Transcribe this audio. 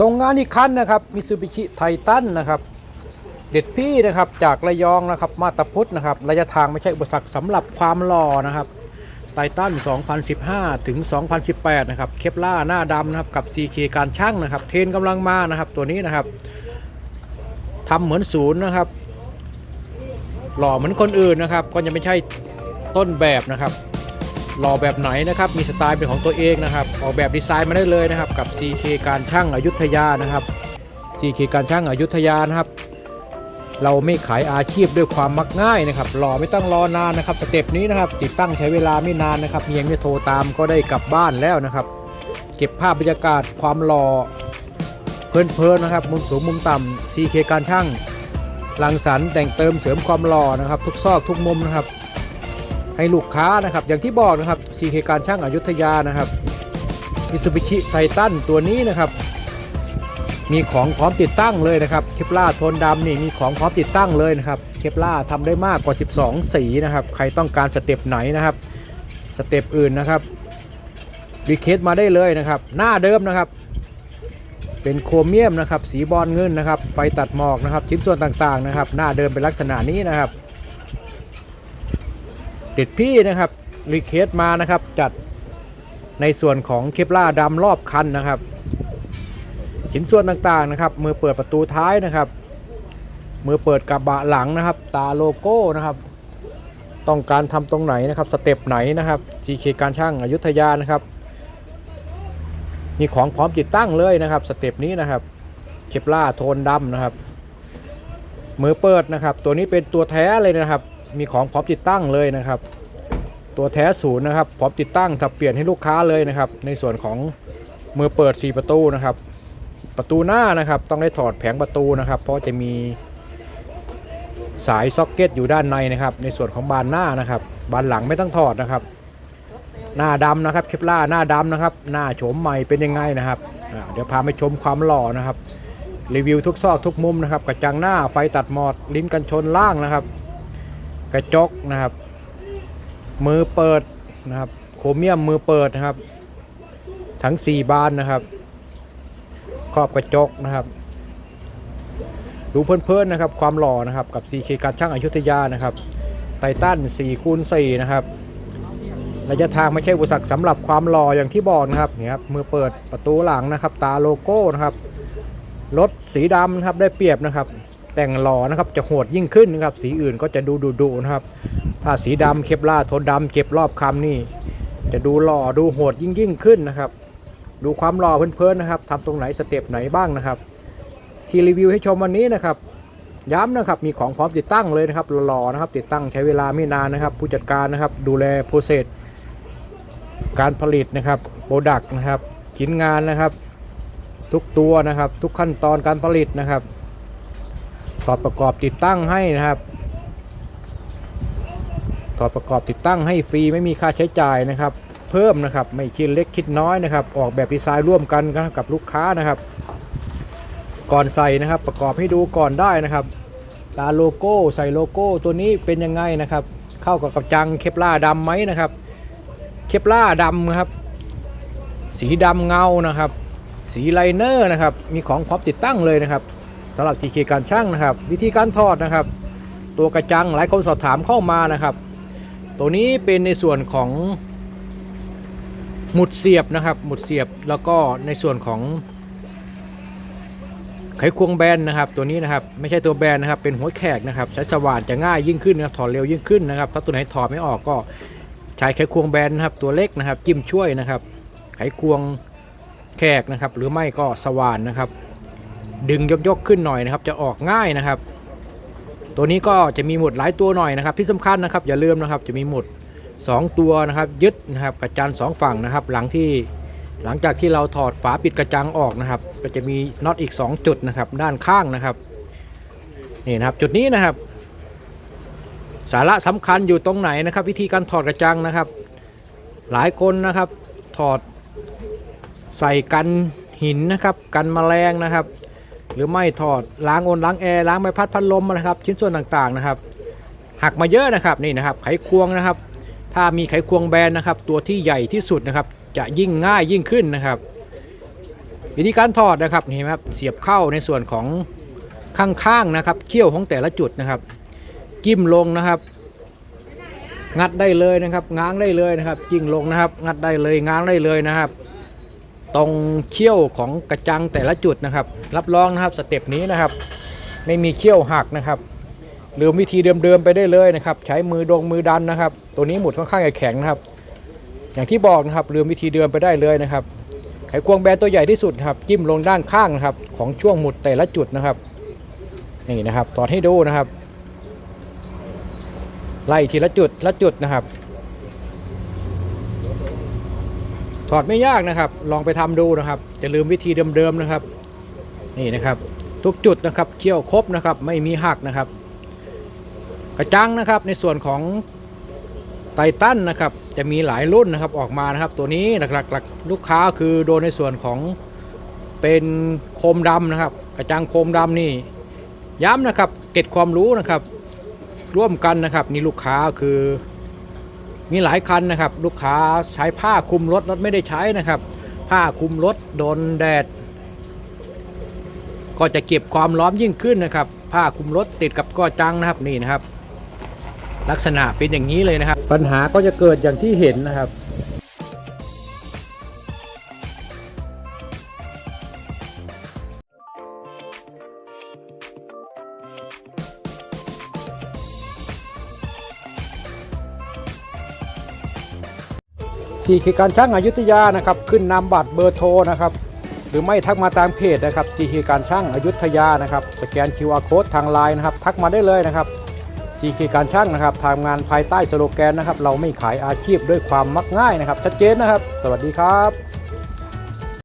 ส่งงานอีกคันนะครับมิซูบิชิไททันนะครับ เด็ดพี่นะครับจากระยองนะครับมาตาพุทธนะครับระยะทางไม่ใช่อุปสรรคสำหรับความหล่อนะครับไททัน2015 ถึง 2018 นะครับ เคปล่าหน้าดำนะครับ กับ CK การช่างนะครับ เทนกำลังมานะครับ ตัวนี้นะครับทำเหมือนศูนย์นะครับ หล่อเหมือนคนอื่นนะครับ ก็ยังไม่ใช่ต้นแบบนะครับ หล่อแบบไหนนะครับ มีสไตล์เป็นของตัวเองนะครับ ออกแบบดีไซน์มาได้เลยนะครับ กับ CK การช่างอายุทยานะครับ CK การช่างอายุทยานะครับ เราไม่ขายอาชีพด้วยความมักง่ายนะครับ หล่อไม่ต้องรอนานนะครับ สเต็ปนี้นะครับ ติดตั้งใช้เวลาไม่นานนะครับเพียงไม่โทรตามก็ได้กลับบ้านแล้วนะครับ เก็บภาพบรรยากาศความหล่อเพลินๆนะครับ มุมสูงมุมต่ำ CK การช่างรังสรรแต่งเติมเสริมความหล่อนะครับ ทุกซอกทุกมุมนะครับ ให้ลูกค้านะครับ อย่างที่บอกนะครับ CK การช่างอายุทยานะครับมิซูบิชิไททันตัวนี้นะครับ มีของพร้อมติดตั้งเลยนะครับ เคปล่าโทนดำนี่มีของพร้อมติดตั้งเลยนะครับ เคปล่าทำได้มากกว่า 12 สีนะครับ ใครต้องการสเต็ปไหนนะครับ สเต็ปอื่นนะครับรีเคสมาได้เลยนะครับ หน้าเดิมนะครับ เป็นโครเมียมนะครับ สีบอลเงินนะครับ ไฟตัดหมอกนะครับชิ้นส่วนต่างๆนะครับ หน้าเดิมเป็นลักษณะนี้นะครับ เด็ดพี่นะครับรีเคสมานะครับจัดในส่วนของเคปล่าดำรอบคันนะครับ ชิ้นส่วนต่างๆนะครับ มือเปิดประตูท้ายนะครับ มือเปิดกระบะหลังนะครับ ตาโลโก้นะครับ ต้องการทำตรงไหนนะครับสเต็ปไหนนะครับ GK การช่างอายุทยานะครับ มีของพร้อมติดตั้งเลยนะครับสเต็ปนี้นะครับเคปล่าโทนดำนะครับ มือเปิดนะครับ ตัวนี้เป็นตัวแท้เลยนะครับ มีของพร้อมติดตั้งเลยนะครับ ตัวแท้ศูนย์นะครับพร้อมติดตั้งถ้าเปลี่ยนให้ลูกค้าเลยนะครับ ในส่วนของมือเปิด 4 ประตูนะครับ ประตูหน้านะครับต้องได้ถอดแผงประตูนะครับ เพราะจะมีสายซ็อกเก็ตอยู่ด้านในนะครับ ในส่วนของบานหน้านะครับ บานหลังไม่ต้องถอดนะครับ หน้าดำนะครับเคปล่าหน้าดำนะครับ หน้าโฉมใหม่เป็นยังไงนะครับเดี๋ยวพาไปชมความหล่อนะครับรีวิวทุกซอกทุกมุมนะครับกระจังหน้าไฟตัดหมอดลิ้นกันชนล่างนะครับ กระจกนะครับ มือเปิดนะครับ โครเมียมมือเปิดนะครับ ทั้ง 4 บานนะครับครอบกระจกนะครับ ดูเพลินๆนะครับ ความหล่อนะครับกับ CK การช่างอายุทยานะครับ ไททัน4คูณ4นะครับระยะทางไม่ใช่อุปสรรคสำหรับความหล่ออย่างที่บอกนะครับเนี่ยครับมือเปิดประตูหลังนะครับ ตาโลโก้นะครับรถสีดำนะครับได้เปรียบนะครับ แต่งหล่อนะครับจะโหดยิ่งขึ้นนะครับสีอื่นก็จะดูดุดุๆนะครับ ถ้าสีดำเคปล่าโทนดำเก็บรอบคำนี่ จะดูหล่อดูโหดยิ่งยิ่งขึ้นนะครับ ดูความหล่อเพลินๆนะครับทำตรงไหนสเต็ปไหนบ้างนะครับ ที่รีวิวให้ชมวันนี้นะครับย้ำนะครับมีของพร้อมติดตั้งเลยนะครับหล่อนะครับ ติดตั้งใช้เวลาไม่นานนะครับ ผู้จัดการนะครับดูแลโปรเซสการผลิตนะครับโปรดักต์นะครับชิ้นงานนะครับ ทุกตัวนะครับ ทุกขั้นตอนการผลิตนะครับ ถอดประกอบติดตั้งให้นะครับ ถอดประกอบติดตั้งให้ฟรีไม่มีค่าใช้จ่ายนะครับ เพิ่มนะครับไม่คิดเล็กคิดน้อยนะครับ ออกแบบดีไซน์ร่วมกันกับลูกค้านะครับ ก่อนใส่นะครับประกอบให้ดูก่อนได้นะครับตาโลโก้ใส่โลโก้ตัวนี้เป็นยังไงนะครับ เข้ากับกระจังเคปล่าดำไหมนะครับ เคปล่าดำครับ สีดำเงานะครับ สีไลเนอร์นะครับ มีของพร้อมติดตั้งเลยนะครับ สำหรับ CK การช่างนะครับ วิธีการถอดนะครับ ตัวกระจังหลายคนสอบถามเข้ามานะครับ ตัวนี้เป็นในส่วนของหมุดเสียบนะครับหมุดเสียบแล้วก็ในส่วนของไขควงแบนนะครับ ตัวนี้นะครับไม่ใช่ตัวแบนนะครับเป็นหัวแขกนะครับ ใช้สว่านจะง่ายยิ่งขึ้นนะครับถอดเร็วยิ่งขึ้นนะครับ ถ้าตัวไหนถอดไม่ออกก็ใช้ไขควงแบนนะครับ ตัวเล็กนะครับ จิ้มช่วยนะครับ ไขควงแขกนะครับ หรือไม่ก็สว่านนะครับ ดึงยกยกขึ้นหน่อยนะครับ จะออกง่ายนะครับ ตัวนี้ก็จะมีหมุดหลายตัวหน่อยนะครับ ที่สำคัญนะครับอย่าลืมนะครับจะมีหมุด2 ตัวนะครับ ยึดนะครับกระจันสองฝั่งนะครับ หลังที่หลังจากที่เราถอดฝาปิดกระจังออกนะครับ ก็จะมีน็อตอีก 2 จุดนะครับ ด้านข้างนะครับนี่นะครับจุดนี้นะครับ สาระสำคัญอยู่ตรงไหนนะครับ วิธีการถอดกระจังนะครับ หลายคนนะครับถอดใส่กันหินนะครับ กันแมลงนะครับ หรือไม่ถอดล้างโอนล้างแอร์ล้างใบพัดพัดลมนะครับ ชิ้นส่วนต่างๆนะครับ หักมาเยอะนะครับนี่นะครับ ไขควงนะครับ ถ้ามีไขควงแบนนะครับ ตัวที่ใหญ่ที่สุดนะครับ จะยิ่งง่ายยิ่งขึ้นนะครับวิธีการถอดนะครับนี่เห็นไหมครับเสียบเข้าในส่วนของข้างๆนะครับเขี้ยวของแต่ละจุดนะครับกิ้มลงนะครับ งัดได้เลยนะครับ ง้างได้เลยนะครับจิ้งลงนะครับ งัดได้เลยง้างได้เลยนะครับ ตรงเขี้ยวของกระจังแต่ละจุดนะครับ รับรองนะครับสเต็ปนี้นะครับ ไม่มีเขี้ยวหักนะครับหรือวิธีเดิมๆไปได้เลยนะครับ ใช้มือดงมือดันนะครับ ตัวนี้หมุดค่อนข้างจะแข็งนะครับ อย่างที่บอกนะครับลืมวิธีเดิมไปได้เลยนะครับไขควงแบนตัวใหญ่ที่สุดครับจิ้มลงด้านข้างนะครับ ของช่วงหมุดแต่ละจุดนะครับนี่นะครับถอดให้ดูนะครับ ไล่ทีละจุดละจุดนะครับ ถอดไม่ยากนะครับ ลองไปทำดูนะครับจะลืมวิธีเดิมๆนะครับ นี่นะครับ ทุกจุดนะครับเคี่ยวครบนะครับ ไม่มีหักนะครับ กระจังนะครับในส่วนของไททันนะครับ จะมีหลายรุ่นนะครับออกมานะครับ ตัวนี้หลักๆลูกค้าคือโดนในส่วนของเป็นโคมดำนะครับ กระจังโคมดำนี่ ย้ำนะครับ เก็บความรู้นะครับ ร่วมกันนะครับนี่ลูกค้าคือ มีหลายคันนะครับ ลูกค้าใช้ผ้าคลุมรถรถไม่ได้ใช้นะครับ ผ้าคลุมรถโดนแดด ก็จะเก็บความร้อนยิ่งขึ้นนะครับ ผ้าคลุมรถติดกับก้อจังนะครับนี่นะครับ ลักษณะเป็นอย่างนี้เลยนะครับ ปัญหาก็จะเกิดอย่างที่เห็นนะครับ สี่ขีการช่างอายุทยานะครับขึ้นนามบัตรเบอร์โทรนะครับหรือไม่ทักมาตามเพจนะครับสี่ขีการช่างอายุทยานะครับสแกน QR Code ทางไลน์นะครับทักมาได้เลยนะครับสี่ขีการช่างนะครับทำงานภายใต้สโลแกนนะครับเราไม่ขายอาชีพด้วยความมักง่ายนะครับชัดเจนนะครับ สวัสดีครับ